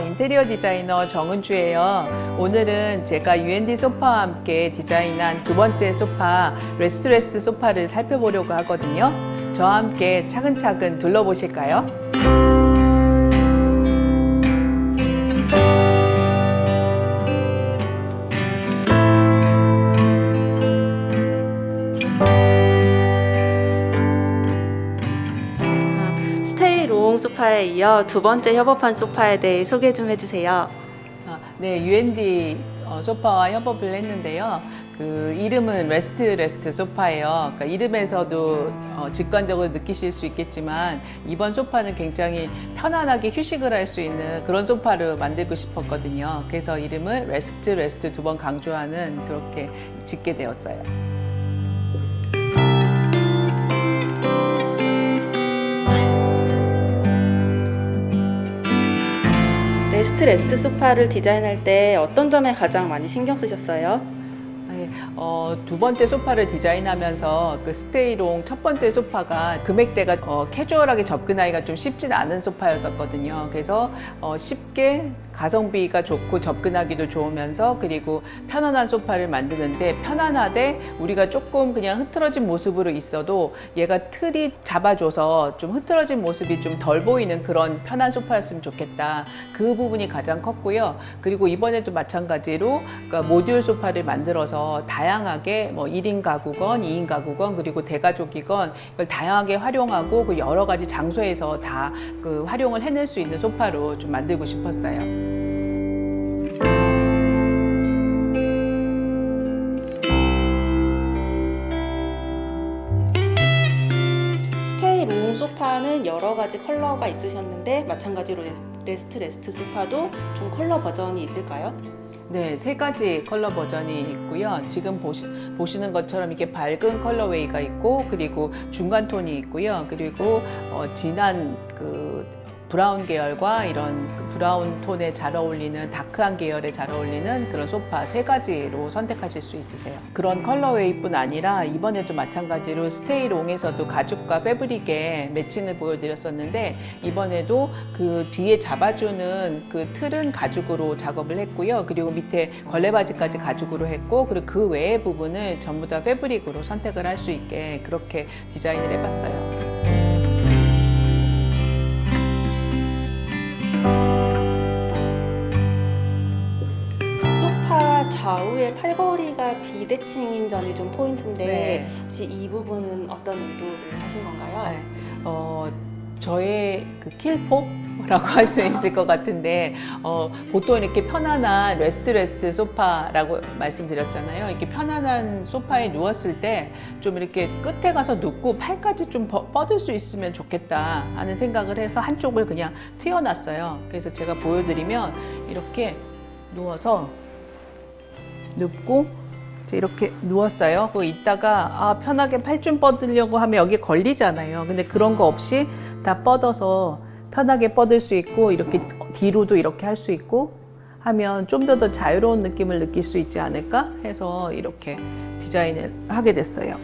인테리어 디자이너 정은주예요. 오늘은 제가 UND 소파와 함께 디자인한 두 번째 소파, 레스트레스 소파를 살펴보려고 하거든요. 저와 함께 차근차근 둘러보실까요? 소파에 이어 두 번째 협업한 소파에 대해 소개 좀 해주세요. 아, 네, UND 어, 소파와 협업을 했는데요. 그 이름은 레스트 레스트 소파예요. 그러니까 이름에서도 어, 직관적으로 느끼실 수 있겠지만 이번 소파는 굉장히 편안하게 휴식을 할 수 있는 그런 소파를 만들고 싶었거든요. 그래서 이름을 레스트 레스트 두 번 강조하는 그렇게 짓게 되었어요. 레스트 레스트 소파를 디자인할 때 어떤 점에 가장 많이 신경 쓰셨어요? 네, 어, 두 번째 소파를 디자인하면서 그 스테이롱 첫 번째 소파가 금액대가 어, 캐주얼하게 접근하기가 좀 쉽진 않은 소파였었거든요. 그래서 어, 쉽게 가성비가 좋고 접근하기도 좋으면서 그리고 편안한 소파를 만드는데 편안하되 우리가 조금 그냥 흐트러진 모습으로 있어도 얘가 틀이 잡아줘서 좀 흐트러진 모습이 좀 덜 보이는 그런 편한 소파였으면 좋겠다. 그 부분이 가장 컸고요. 그리고 이번에도 마찬가지로 그러니까 모듈 소파를 만들어서 다양 하게 뭐 1인 가구건, 2인 가구건, 그리고 대가족이건 이걸 다양하게 활용하고 그 여러 가지 장소에서 다 그 활용을 해낼 수 있는 소파로 좀 만들고 싶었어요. 소파는 여러 가지 컬러가 있으셨는데 마찬가지로 레스- 레스트 레스트 소파도 좀 컬러 버전이 있을까요? 네, 세 가지 컬러 버전이 있고요. 지금 보시, 보시는 것처럼 이게 밝은 컬러웨이가 있고, 그리고 중간 톤이 있고요. 그리고 어, 진한 그 브라운 계열과 이런 그 브라운 톤에 잘 어울리는 다크한 계열에 잘 어울리는 그런 소파 세 가지로 선택하실 수 있으세요. 그런 컬러웨이뿐 아니라 이번에도 마찬가지로 스테이롱에서도 가죽과 패브릭의 매칭을 보여드렸었는데 이번에도 그 뒤에 잡아주는 그 틀은 가죽으로 작업을 했고요. 그리고 밑에 걸레바지까지 가죽으로 했고 그리고 그 외의 부분을 전부 다 패브릭으로 선택을 할 수 있게 그렇게 디자인을 해봤어요. 좌우의 팔걸이가 비대칭인 점이 좀 포인트인데 네. 혹시 이 부분은 어떤 의도를 하신 건가요? 네. 어, 저의 그 킬포라고 할 수 있을 것 같은데 어, 보통 이렇게 편안한 레스트 레스트 소파라고 말씀드렸잖아요. 이렇게 편안한 소파에 누웠을 때 좀 이렇게 끝에 가서 눕고 팔까지 좀 뻗- 뻗을 수 있으면 좋겠다 하는 생각을 해서 한쪽을 그냥 트여놨어요. 그래서 제가 보여드리면 이렇게 누워서 눕고 이렇게 누웠어요. 그 있다가 아 편하게 팔 좀 뻗으려고 하면 여기 걸리잖아요. 근데 그런 거 없이 다 뻗어서 편하게 뻗을 수 있고 이렇게 뒤로도 이렇게 할 수 있고 하면 좀 더 더 자유로운 느낌을 느낄 수 있지 않을까 해서 이렇게 디자인을 하게 됐어요.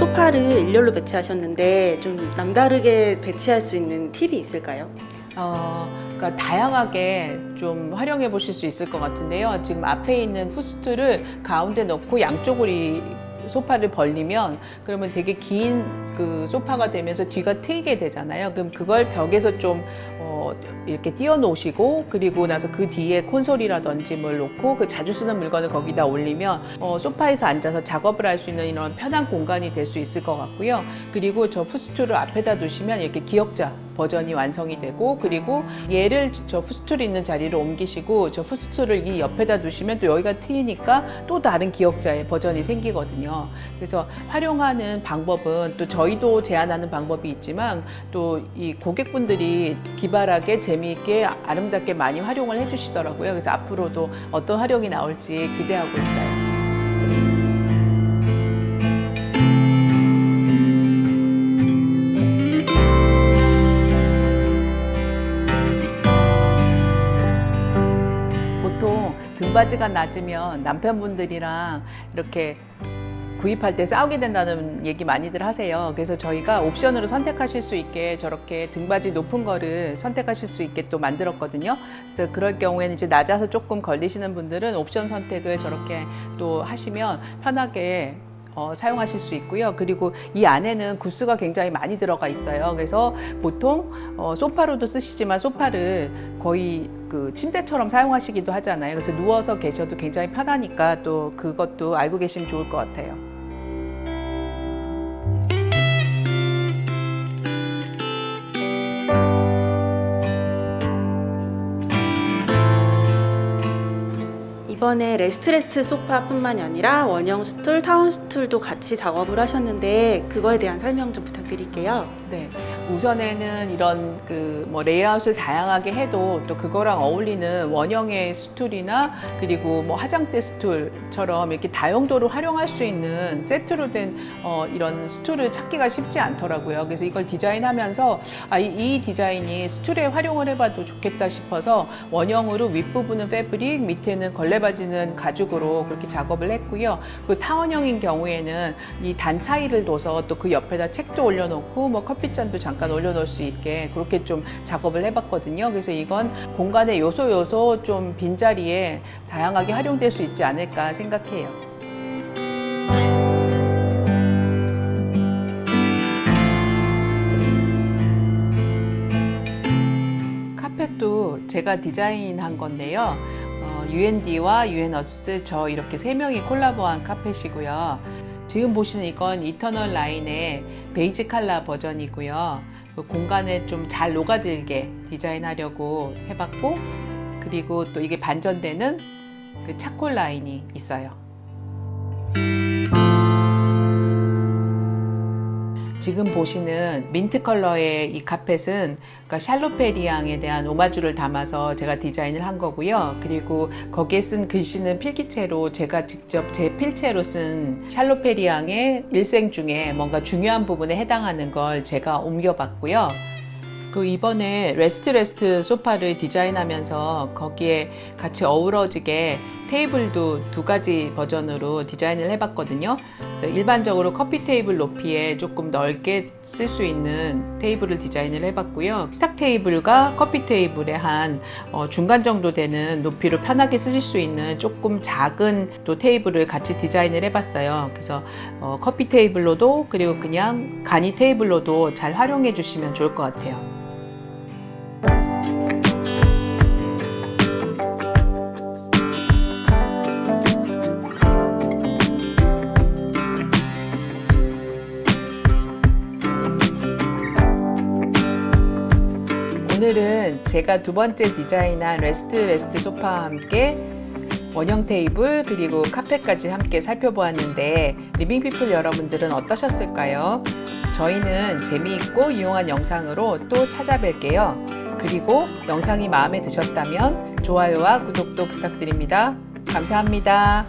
소파를 일렬로 배치하셨는데 좀 남다르게 배치할 수 있는 팁이 있을까요? 어, 그러니까 다양하게 좀 활용해 보실 수 있을 것 같은데요. 지금 앞에 있는 푸스트를 가운데 넣고 양쪽으로 이 소파를 벌리면 그러면 되게 긴 그 소파가 되면서 뒤가 트이게 되잖아요. 그럼 그걸 벽에서 좀 어, 이렇게 띄워 놓으시고 그리고 나서 그 뒤에 콘솔이라든지 뭘 놓고 그 자주 쓰는 물건을 거기다 올리면 어, 소파에서 앉아서 작업을 할 수 있는 이런 편한 공간이 될 수 있을 것 같고요. 그리고 저 푸스툴을 앞에다 두시면 이렇게 기역자 버전이 완성이 되고 그리고 얘를 저 푸스툴이 있는 자리로 옮기시고 저 푸스툴을 이 옆에다 두시면 또 여기가 트이니까 또 다른 기역자의 버전이 생기거든요. 그래서 활용하는 방법은 또 저희도 제안하는 방법이 있지만 또 이 고객분들이 기발하게 재미있게 아름답게 많이 활용을 해주시더라고요. 그래서 앞으로도 어떤 활용이 나올지 기대하고 있어요. 등받이가 낮으면 남편분들이랑 이렇게 구입할 때 싸우게 된다는 얘기 많이들 하세요. 그래서 저희가 옵션으로 선택하실 수 있게 저렇게 등받이 높은 거를 선택하실 수 있게 또 만들었거든요. 그래서 그럴 경우에는 이제 낮아서 조금 걸리시는 분들은 옵션 선택을 저렇게 또 하시면 편하게 어, 사용하실 수 있고요. 그리고 이 안에는 구스가 굉장히 많이 들어가 있어요. 그래서 보통 어, 소파로도 쓰시지만 소파를 거의 그 침대처럼 사용하시기도 하잖아요. 그래서 누워서 계셔도 굉장히 편하니까 또 그것도 알고 계시면 좋을 것 같아요. 이번에 레스트레스트 소파뿐만이 아니라 원형 스툴, 타운 스툴도 같이 작업을 하셨는데 그거에 대한 설명 좀 부탁드릴게요. 네. 우선에는 이런 그 뭐 레이아웃을 다양하게 해도 또 그거랑 어울리는 원형의 스툴이나 그리고 뭐 화장대 스툴처럼 이렇게 다용도로 활용할 수 있는 세트로 된 어, 이런 스툴을 찾기가 쉽지 않더라고요. 그래서 이걸 디자인하면서 아, 이, 이 디자인이 스툴에 활용을 해봐도 좋겠다 싶어서 원형으로 윗부분은 패브릭, 밑에는 걸레바지는 가죽으로 그렇게 작업을 했고요. 그 타원형인 경우에는 이 단 차이를 둬서 또 그 옆에다 책도 올려놓고 뭐 커피잔도 잠깐 올려놓을 수 있게 그렇게 좀 작업을 해봤거든요. 그래서 이건 공간의 요소 요소 좀 빈자리에 다양하게 활용될 수 있지 않을까 생각해요. 카펫도 제가 디자인한 건데요. 어, UND와 UN어스 저 이렇게 세 명이 콜라보한 카펫이고요. 지금 보시는 이건 이터널 라인의 베이지 칼라 버전이고요. 그 공간에 좀 잘 녹아들게 디자인하려고 해봤고, 그리고 또 이게 반전되는 그 차콜 라인이 있어요. 지금 보시는 민트 컬러의 이 카펫은 그러니까 샬로페리앙에 대한 오마주를 담아서 제가 디자인을 한 거고요. 그리고 거기에 쓴 글씨는 필기체로 제가 직접 제 필체로 쓴 샬로페리앙의 일생 중에 뭔가 중요한 부분에 해당하는 걸 제가 옮겨봤고요. 그 이번에 레스트 레스트 소파를 디자인하면서 거기에 같이 어우러지게 테이블도 두 가지 버전으로 디자인을 해봤거든요. 그래서 일반적으로 커피 테이블 높이에 조금 넓게 쓸 수 있는 테이블을 디자인을 해봤고요. 식탁 테이블과 커피 테이블의 한 어, 중간 정도 되는 높이로 편하게 쓰실 수 있는 조금 작은 또 테이블을 같이 디자인을 해봤어요. 그래서 어, 커피 테이블로도 그리고 그냥 간이 테이블로도 잘 활용해 주시면 좋을 것 같아요. 오늘은 제가 두 번째 디자인한 레스트 레스트 소파와 함께 원형 테이블 그리고 카펫까지 함께 살펴보았는데 리빙피플 여러분들은 어떠셨을까요? 저희는 재미있고 유용한 영상으로 또 찾아뵐게요. 그리고 영상이 마음에 드셨다면 좋아요와 구독도 부탁드립니다. 감사합니다.